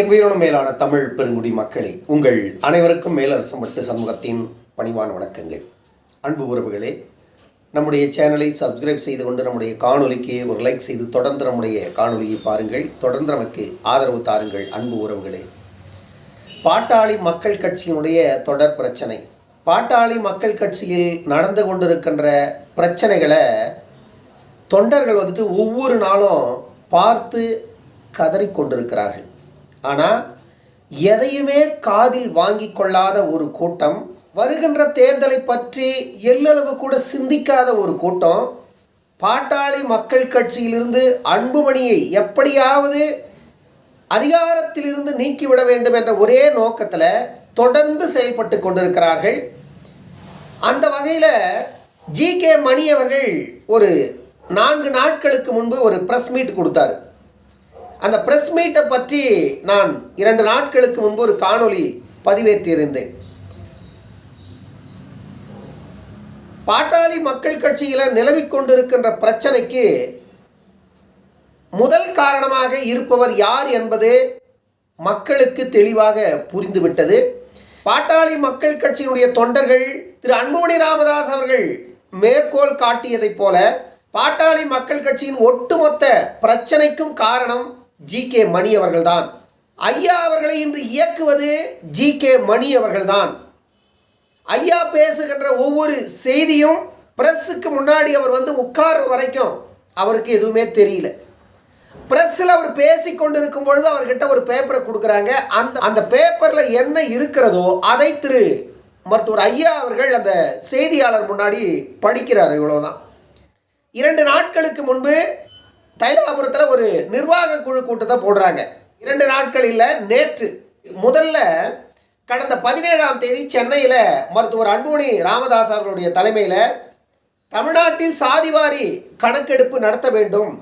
என் உயிரினும் மேலான தமிழ் பெருங்குடி மக்களே உங்கள் அனைவருக்கும் மேலரசு மட்டு சமூகத்தின் பணிவான வணக்கங்கள். அன்பு உறவுகளே நம்முடைய சேனலை சப்ஸ்கிரைப் செய்து கொண்டு நம்முடைய காணொலிக்கு ஒரு லைக் செய்து தொடர்ந்து நம்முடைய காணொலியை பாருங்கள். தொடர்ந்து நமக்கு ஆதரவு தாருங்கள் அன்பு உறவுகளே. பாட்டாளி மக்கள் கட்சியினுடைய தொடர் பிரச்சனை. பாட்டாளி மக்கள் கட்சியில் நடந்து கொண்டிருக்கின்ற பிரச்சனைகளை தொண்டர்கள் வந்துட்டு ஒவ்வொரு நாளும் பார்த்து கதறிக்கொண்டிருக்கிறார்கள் ஆனால் எதையுமே காதில் வாங்கி கொள்ளாத ஒரு கூட்டம் வருகின்ற தேர்தலை பற்றி எல்லளவு கூட சிந்திக்காத ஒரு கூட்டம் பாட்டாளி மக்கள் கட்சியிலிருந்து அன்புமணியை எப்படியாவது அதிகாரத்திலிருந்து நீக்கிவிட வேண்டும் என்ற ஒரே நோக்கத்தில் தொடர்ந்து செயல்பட்டு கொண்டிருக்கிறார்கள். அந்த வகையில் ஜி கே மணி அவர்கள் ஒரு நான்கு நாட்களுக்கு முன்பு ஒரு ப்ரெஸ் மீட் கொடுத்தாரு. அந்த ப்ரெஸ் மீட்டை பற்றி நான் இரண்டு நாட்களுக்கு முன்பு ஒரு காணொளி பதிவேற்றியிருந்தேன் பாட்டாளி மக்கள் கட்சியில் நிலவிக் கொண்டிருக்கின்ற பிரச்சனைக்கு முதல் காரணமாக இருப்பவர் யார் என்பது மக்களுக்கு தெளிவாக புரிந்துவிட்டது. பாட்டாளி மக்கள் கட்சியினுடைய தொண்டர்கள் திரு அன்புமணி ராமதாஸ் அவர்கள் மேற்கோள் காட்டியதைப் போல பாட்டாளி மக்கள் கட்சியின் ஒட்டுமொத்த பிரச்சனைக்கும் காரணம் ஜி கே மணி அவர்கள்தான். ஐயா அவர்களை இன்று இயக்குவது ஜி கே மணி அவர்கள்தான். ஐயா பேசுகின்ற ஒவ்வொரு செய்தியும் ப்ரெஸ்ஸுக்கு முன்னாடி அவர் வந்து உட்கார வரைக்கும் அவருக்கு எதுவுமே தெரியல. ப்ரெஸ்ஸில் அவர் பேசி கொண்டிருக்கும் பொழுது அவர்கிட்ட ஒரு பேப்பரை கொடுக்குறாங்க. அந்த அந்த பேப்பரில் என்ன இருக்கிறதோ அதை திரு மருத்துவர் ஐயா அவர்கள் அந்த செய்தியாளர் முன்னாடி படிக்கிறார் இவ்வளோதான் இரண்டு நாட்களுக்கு முன்பு தைலாபுரத்தில் ஒரு நிர்வாக குழு கூட்டத்தை போடுறாங்க. இரண்டு நாட்களில் நேற்று முதல்ல கடந்த பதினேழாம் தேதி சென்னையில் மருத்துவர் அன்புமணி ராமதாஸ் அவர்களுடைய தலைமையில் தமிழ்நாட்டில் சாதிவாரி கணக்கெடுப்பு நடத்த வேண்டும்.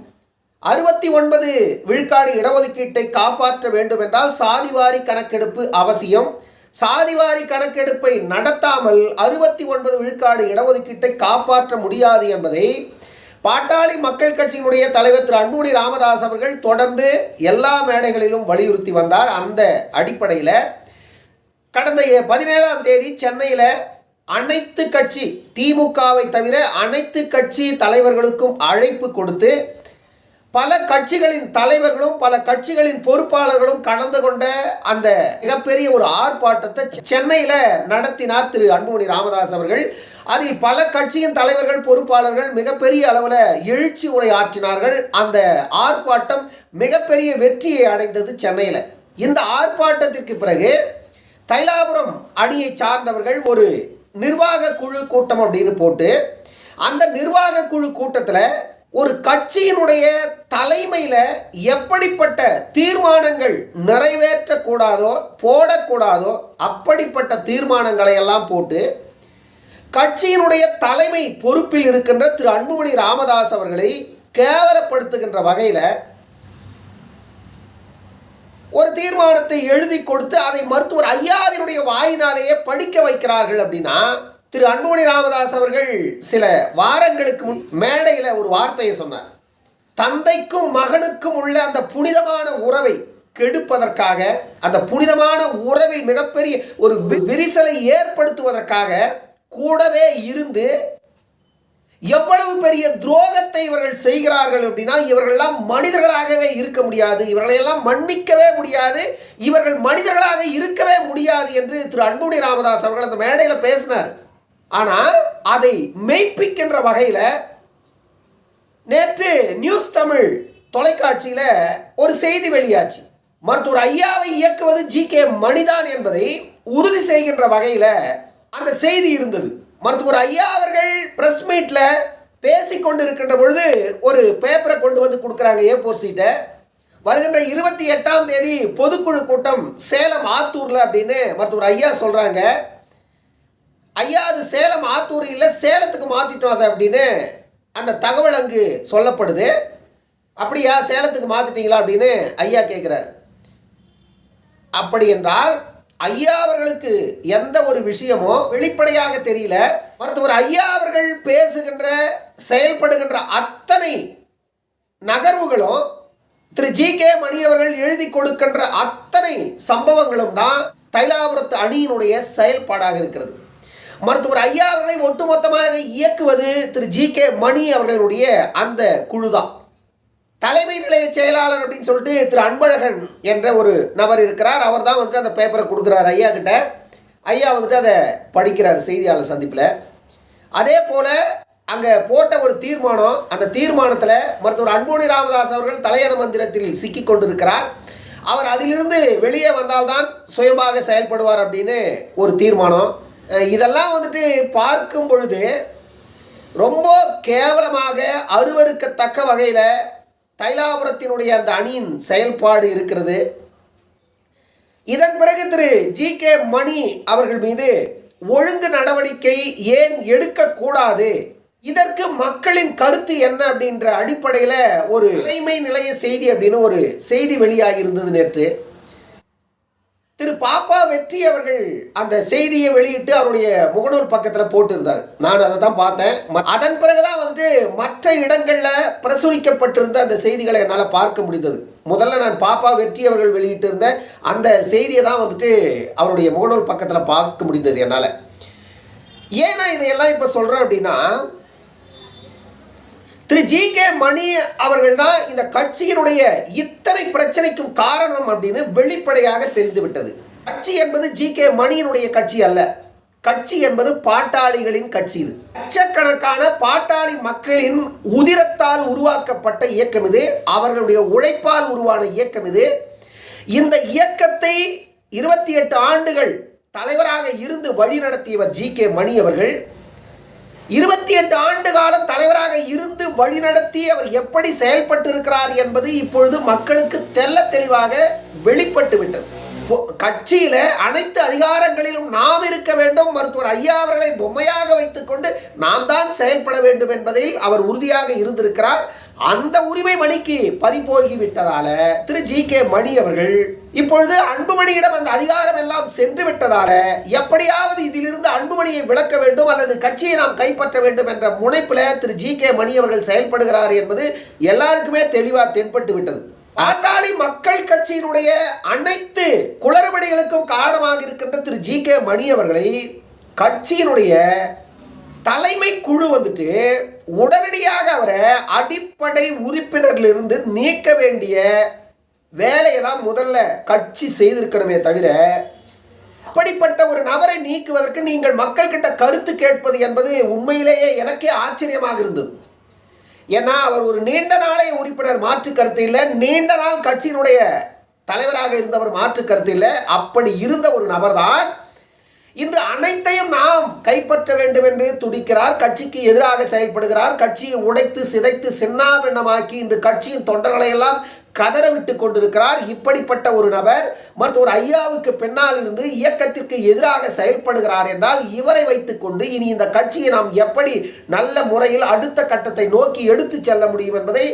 அறுபத்தி ஒன்பது விழுக்காடு இடஒதுக்கீட்டை காப்பாற்ற வேண்டும் என்றால் சாதிவாரி கணக்கெடுப்பு அவசியம். சாதிவாரி கணக்கெடுப்பை நடத்தாமல் அறுபத்தி ஒன்பது விழுக்காடு இடஒதுக்கீட்டை காப்பாற்ற முடியாது என்பதை பாட்டாளி மக்கள் கட்சியினுடைய தலைவர் திரு அன்புமணி ராமதாஸ் அவர்கள் தொடர்ந்து எல்லா மேடைகளிலும் வலியுறுத்தி வந்தார். அந்த அடிப்படையில் கடந்த பதினேழாம் தேதி சென்னையில் அனைத்து கட்சி திமுகவை தவிர அனைத்து கட்சி தலைவர்களுக்கும் அழைப்பு கொடுத்து பல கட்சிகளின் தலைவர்களும் பல கட்சிகளின் பொறுப்பாளர்களும் கலந்து கொண்ட அந்த மிகப்பெரிய ஒரு ஆர்ப்பாட்டத்தை சென்னையில் நடத்தினார் திரு அன்புமணி ராமதாஸ் அவர்கள். அதில் பல கட்சியின் தலைவர்கள் பொறுப்பாளர்கள் மிகப்பெரிய அளவில் எழுச்சி உரை ஆற்றினார்கள் அந்த ஆர்ப்பாட்டம் மிகப்பெரிய வெற்றியை அடைந்தது சென்னையில். இந்த ஆர்ப்பாட்டத்திற்கு பிறகு தைலாபுரம் அணியை சார்ந்தவர்கள் ஒரு நிர்வாக குழு கூட்டம் அப்படின்னு போட்டு அந்த நிர்வாக குழு கூட்டத்தில் ஒரு கட்சியினுடைய தலைமையில் எப்படிப்பட்ட தீர்மானங்கள் நிறைவேற்றக்கூடாதோ போடக்கூடாதோ அப்படிப்பட்ட தீர்மானங்களை எல்லாம் போட்டு கட்சியினுடைய தலைமை பொறுப்பில் இருக்கின்ற திரு. அன்புமணி ராமதாஸ் அவர்களை கேவலப்படுத்துகின்ற வகையில் ஒரு தீர்மானத்தை எழுதி கொடுத்து அதை மருத்துவர் ஐயாவினுடைய வாயினாலேயே படிக்க வைக்கிறார்கள் அப்படின்னா திரு அன்புமணி ராமதாஸ் அவர்கள் சில வாரங்களுக்கு முன் மேடையில் ஒரு வார்த்தையை சொன்னார். தந்தைக்கும் மகனுக்கும் உள்ள அந்த புனிதமான உறவை கெடுப்பதற்காக அந்த புனிதமான உறவில் மிகப்பெரிய ஒரு விரிசலை ஏற்படுத்துவதற்காக கூடவே இருந்து எவ்வளவு பெரிய துரோகத்தை இவர்கள் செய்கிறார்கள் அப்படின்னா இவர்கள்லாம் மனிதர்களாகவே இருக்க முடியாது இவர்களையெல்லாம் மன்னிக்கவே முடியாது இவர்கள் மனிதர்களாக இருக்கவே முடியாது என்று திரு அன்புமணி ராமதாஸ் அவர்கள் அந்த மேடையில் பேசினார். ஆனால் அதை மெய்ப்பிக்கின்ற வகையில் நேற்று நியூஸ் தமிழ் தொலைக்காட்சியில் ஒரு செய்தி வெளியாச்சு. மருத்துவர் ஐயாவை இயக்குவது ஜி கே மணிதான் என்பதை உறுதி செய்கின்ற வகையில் அந்த செய்தி இருந்தது. மருத்துவர் ஐயா அவர்கள் ப்ரெஸ் மீட்டில் பேசி கொண்டு இருக்கின்ற பொழுது ஒரு பேப்பரை கொண்டு வந்து கொடுக்குறாங்க ஏ போர் சீட்டை வருகின்ற இருபத்தி எட்டாம் தேதி பொதுக்குழு கூட்டம் சேலம் ஆத்தூரில் அப்படின்னு மருத்துவர் ஐயா சொல்கிறாங்க ஐயா அது சேலம் ஆத்தூர் இல்லை சேலத்துக்கு மாற்றிட்டோம் அதை அப்படின்னு அந்த தகவல் அங்கு சொல்லப்படுது. அப்படியா சேலத்துக்கு மாற்றிட்டீங்களா அப்படின்னு ஐயா கேட்குறாரு அப்படி என்றால் ஐயா அவர்களுக்கு எந்த ஒரு விஷயமோ வெளிப்படையாக தெரியல. மருத்துவர் ஐயா அவர்கள் பேசுகின்ற செயல்படுகின்ற அத்தனை நகர்வுகளும் திரு ஜி கே மணி அவர்கள் எழுதி கொடுக்கின்ற அத்தனை சம்பவங்களும் தான் தைலாபுரத்து அணியினுடைய செயல்பாடாக இருக்கிறது. மருத்துவர் ஐயா அவர்களை ஒட்டுமொத்தமாக இயக்குவது திரு ஜி கே மணி அவர்களுடைய அந்த குழு தான் தலைமை நிலைய செயலாளர் அப்படின்னு சொல்லிட்டு திரு அன்பழகன் என்ற ஒரு நபர் இருக்கிறார். அவர் தான் வந்துட்டு அந்த பேப்பரை கொடுக்குறாரு ஐயா கிட்ட. ஐயா வந்துட்டு அதை படிக்கிறார் செய்தியாளர் சந்திப்பில். அதே போல் அங்கே போட்ட ஒரு தீர்மானம் அந்த தீர்மானத்தில் மருத்துவர் அன்புமணி ராமதாஸ் அவர்கள் தலையண மந்திரத்தில் சிக்கி கொண்டிருக்கிறார். அவர் அதிலிருந்து வெளியே வந்தால்தான் சுயமாக செயல்படுவார் அப்படின்னு ஒரு தீர்மானம். இதெல்லாம் வந்துட்டு பார்க்கும் பொழுது ரொம்ப கேவலமாக அருவருக்கத்தக்க வகையில் தைலாபுரத்தினுடைய அந்த அணியின் செயல்பாடு இருக்கிறது. இதன் பிறகு திரு ஜி கே மணி அவர்கள் மீது ஒழுங்கு நடவடிக்கை ஏன் எடுக்கக்கூடாது? இதற்கு மக்களின் கருத்து என்ன அப்படின்ற அடிப்படையில் ஒரு தலைமை நிலைய செய்தி அப்படின்னு ஒரு செய்தி வெளியாகி இருந்தது நேற்று. திரு பாப்பா வெற்றி அவர்கள் அந்த செய்தியை வெளியிட்டு அவருடைய முகநூல் பக்கத்தில் போட்டிருந்தார். நான் அதை தான் பார்த்தேன். ம- அதன் பிறகுதான் வந்துட்டு மற்ற இடங்களில் பிரசுரிக்கப்பட்டிருந்த அந்த செய்திகளை என்னால் பார்க்க முடிந்தது. முதல்ல நான் பாப்பா வெற்றி அவர்கள் வெளியிட்டிருந்த அந்த செய்தியை தான் வந்துட்டு அவருடைய முகநூல் பக்கத்தில் பார்க்க முடிந்தது என்னால். ஏன் நான் இதையெல்லாம் இப்போ சொல்கிறேன் அப்படின்னா திரு ஜி கே மணி அவர்கள் தான் இந்த கட்சியினுடைய இத்தனை பிரச்சனைக்கும் காரணம் அப்படின்னு வெளிப்படையாக தெரிந்துவிட்டது. கட்சி என்பது ஜி கே மணியினுடைய கட்சி அல்ல. கட்சி என்பது பாட்டாளிகளின் கட்சி இது. லட்சக்கணக்கான பாட்டாளி மக்களின் உதிரத்தால் உருவாக்கப்பட்ட இயக்கம் இது. அவர்களுடைய உழைப்பால் உருவான இயக்கம் இது. இந்த இயக்கத்தை இருபத்தி எட்டு ஆண்டுகள் தலைவராக இருந்து வழிநடத்தியவர் ஜி கே மணி அவர்கள். இருபத்தி எட்டு ஆண்டு காலம் தலைவராக இருந்து வழிநடத்தி அவர் எப்படி செயல்பட்டு இருக்கிறார் என்பது இப்பொழுது மக்களுக்கு தெல்ல தெளிவாக வெளிப்பட்டு விட்டது. கட்சியில அனைத்து அதிகாரங்களிலும் நாம் இருக்க வேண்டும். மருத்துவர் ஐயா அவர்களை பொம்மையாக வைத்துக்கொண்டு நாம் தான் செயல்பட வேண்டும் என்பதில் அவர் உறுதியாக இருந்திருக்கிறார். அந்த உரிமை மணிக்கு பறிபோகி விட்டதால திரு ஜி கே மணி அவர்கள் இப்பொழுது அன்புமணியிடம் அந்த அதிகாரம் எல்லாம் சென்று விட்டதால எப்படியாவது இதிலிருந்து அன்புமணியை விளக்க வேண்டும் அல்லது கட்சியை நாம் கைப்பற்ற வேண்டும் என்ற முனைப்பில் திரு ஜி கே மணி அவர்கள் செயல்படுகிறார் என்பது எல்லாருக்குமே தெளிவாக தென்பட்டு விட்டது. பாட்டாளி மக்கள் கட்சியினுடைய அனைத்து குளறுபடிகளுக்கும் காரணமாக இருக்கின்ற திரு ஜி கே மணி அவர்களை கட்சியினுடைய தலைமை குழு வந்துட்டு உடனடியாக அவரை அடிப்படை உறுப்பினரிலிருந்து நீக்க வேண்டிய வேலையெல்லாம் முதல்ல கட்சி செய்திருக்கணுமே தவிர அப்படிப்பட்ட ஒரு நபரை நீக்குவதற்கு நீங்கள் மக்கள்கிட்ட கருத்து கேட்பது என்பது உண்மையிலேயே எனக்கே ஆச்சரியமாக இருந்தது. ஏன்னா அவர் ஒரு நீண்ட நாளைய உறுப்பினர் மாற்று கருத்து இல்லை. நீண்ட நாள் கட்சியினுடைய தலைவராக இருந்தவர் மாற்று கருத்து இல்லை. அப்படி இருந்த ஒரு நபர்தான் இன்று அனைத்தையும் நாம் கைப்பற்ற வேண்டும் என்று துடிக்கிறார். கட்சிக்கு எதிராக செயல்படுகிறார். கட்சியை உடைத்து சிதைத்து சின்னாபின்னமாக்கி இன்று கட்சியின் தொண்டர்களை எல்லாம் கதற விட்டு கொண்டிருக்கிறார். இப்படிப்பட்ட ஒரு நபர் மருத்துவர் ஐயாவுக்கு பின்னால் இருந்து இயக்கத்திற்கு எதிராக செயல்படுகிறார் என்றால் இவரை வைத்துக்கொண்டு இனி இந்த கட்சியை நாம் எப்படி நல்ல முறையில் அடுத்த கட்டத்தை நோக்கி எடுத்து செல்ல முடியும் என்பதை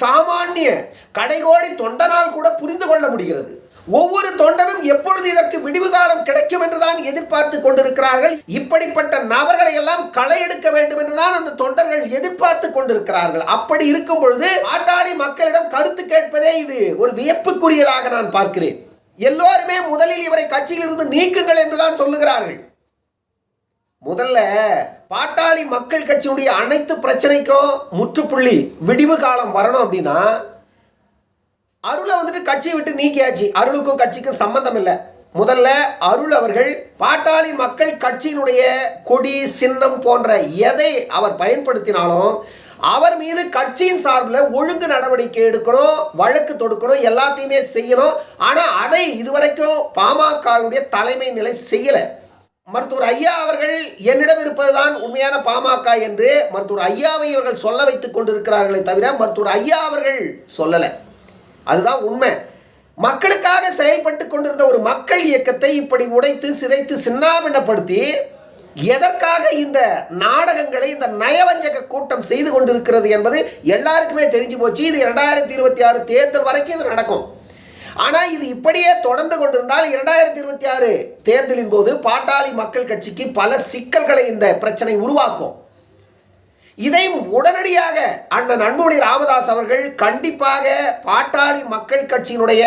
சாமானிய கடைகோடி தொண்டனால் கூட புரிந்து கொள்ள முடிகிறது. ஒவ்வொரு தொண்டனும் எப்பொழுது இதற்கு விடிவு காலம் கிடைக்கும் என்றுதான் எதிர்பார்த்து கொண்டிருக்கிறார்கள். இப்படிப்பட்ட நபர்களை எல்லாம் களை எடுக்க வேண்டும் என்றுதான் அந்த தொண்டர்கள் எதிர்பார்த்து கொண்டிருக்கிறார்கள். அப்படி இருக்கும் பொழுது பாட்டாளி மக்களிடம் கருத்து கேட்பதே இது ஒரு வியப்புக்குரியதாக நான் பார்க்கிறேன். எல்லோருமே முதலில் இவரை கட்சியிலிருந்து நீக்குங்கள் என்றுதான் சொல்லுகிறார்கள். முதல்ல பாட்டாளி மக்கள் கட்சியுடைய அனைத்து பிரச்சனைக்கும் முற்றுப்புள்ளி விடிவு காலம் வரணும் அப்படின்னா அருளை வந்துட்டு கட்சியை விட்டு நீக்கியாச்சு. அருளுக்கும் கட்சிக்கும் சம்பந்தம் இல்லை. முதல்ல அருள் அவர்கள் பாட்டாளி மக்கள் கட்சியினுடைய கொடி சின்னம் போன்ற எதை அவர் பயன்படுத்தினாலும் அவர் மீது கட்சியின் சார்பில் ஒழுங்கு நடவடிக்கை எடுக்கணும் வழக்கு தொடுக்கணும் எல்லாத்தையுமே செய்யணும். ஆனால் அதை இதுவரைக்கும் பாமகவுடைய தலைமை நிலை செய்யலை. மருத்துவர் ஐயா அவர்கள் என்னிடம் இருப்பதுதான் உண்மையான பாமக என்று மருத்துவர் ஐயாவை இவர்கள் சொல்ல வைத்துக் கொண்டிருக்கிறார்களே தவிர மருத்துவர் ஐயா அவர்கள் சொல்லலை. அதுதான் உண்மை. மக்களுக்காக செயல்பட்டு கொண்டிருந்த ஒரு மக்கள் இயக்கத்தை இப்படி உடைத்து சிதைத்து சின்னாவினப்படுத்தி எதற்காக இந்த நாடகங்களை இந்த நயவஞ்சக கூட்டம் செய்து கொண்டிருக்கிறது என்பது எல்லாருக்குமே தெரிஞ்சு போச்சு. இது இரண்டாயிரத்தி இருபத்தி ஆறு தேர்தல் வரைக்கும் இது நடக்கும். ஆனால் இது இப்படியே தொடர்ந்து கொண்டிருந்தால் இரண்டாயிரத்தி இருபத்தி ஆறு தேர்தலின் போது பாட்டாளி மக்கள் கட்சிக்கு பல சிக்கல்களை இந்த பிரச்சனை உருவாக்கும். இதையும் உடனடியாக அண்ணன் அன்புமணி ராமதாஸ் அவர்கள் கண்டிப்பாக பாட்டாளி மக்கள் கட்சியினுடைய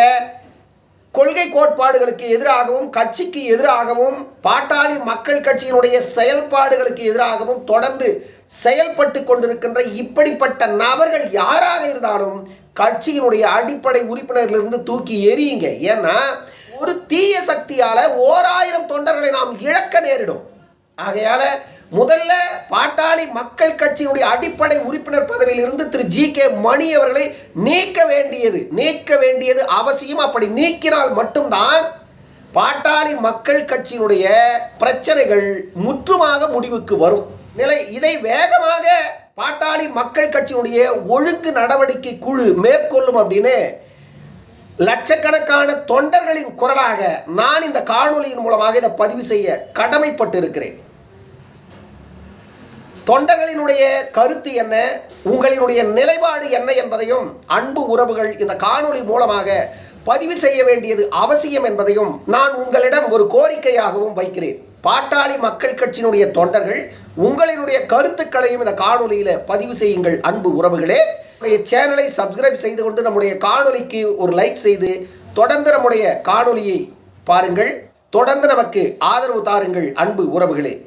கொள்கை கோட்பாடுகளுக்கு எதிராகவும் கட்சிக்கு எதிராகவும் பாட்டாளி மக்கள் கட்சியினுடைய செயல்பாடுகளுக்கு எதிராகவும் தொடர்ந்து செயல்பட்டு கொண்டிருக்கின்ற இப்படிப்பட்ட நபர்கள் யாராக இருந்தாலும் கட்சியினுடைய அடிப்படை உறுப்பினர்களிருந்து தூக்கி எரியுங்க ஏன்னா ஒரு தீய சக்தியால ஓராயிரம் தொண்டர்களை நாம் இழக்க நேரிடும். ஆகையால முதல்ல பாட்டாளி மக்கள் கட்சியினுடைய அடிப்படை உறுப்பினர் பதவியில் இருந்து திரு ஜி கே மணி அவர்களை நீக்க வேண்டியது நீக்க வேண்டியது அவசியம். அப்படி நீக்கினால் மட்டும்தான் பாட்டாளி மக்கள் கட்சியினுடைய பிரச்சனைகள் முற்றுமாக முடிவுக்கு வரும். நிலை இதை வேகமாக பாட்டாளி மக்கள் கட்சியினுடைய ஒழுங்கு நடவடிக்கை குழு மேற்கொள்ளும் அப்படின்னு லட்சக்கணக்கான தொண்டர்களின் குரலாக நான் இந்த காணொலியின் மூலமாக இதை பதிவு செய்ய கடமைப்பட்டு இருக்கிறேன் தொண்டர்களினுடைய கருத்து என்ன? உங்களினுடைய நிலைப்பாடு என்ன என்பதையும் அன்பு உறவுகள் இந்த காணொளி மூலமாக பதிவு செய்ய வேண்டியது அவசியம் என்பதையும் நான் உங்களிடம் ஒரு கோரிக்கையாகவும் வைக்கிறேன். பாட்டாளி மக்கள் கட்சியினுடைய தொண்டர்கள் உங்களினுடைய கருத்துக்களையும் இந்த காணொலியில் பதிவு செய்யுங்கள் அன்பு உறவுகளே. நம்முடைய சேனலை சப்ஸ்கிரைப் செய்து கொண்டு நம்முடைய காணொலிக்கு ஒரு லைக் செய்து தொடர்ந்து நம்முடைய காணொலியை பாருங்கள். தொடர்ந்து நமக்கு ஆதரவு தாருங்கள் அன்பு உறவுகளே.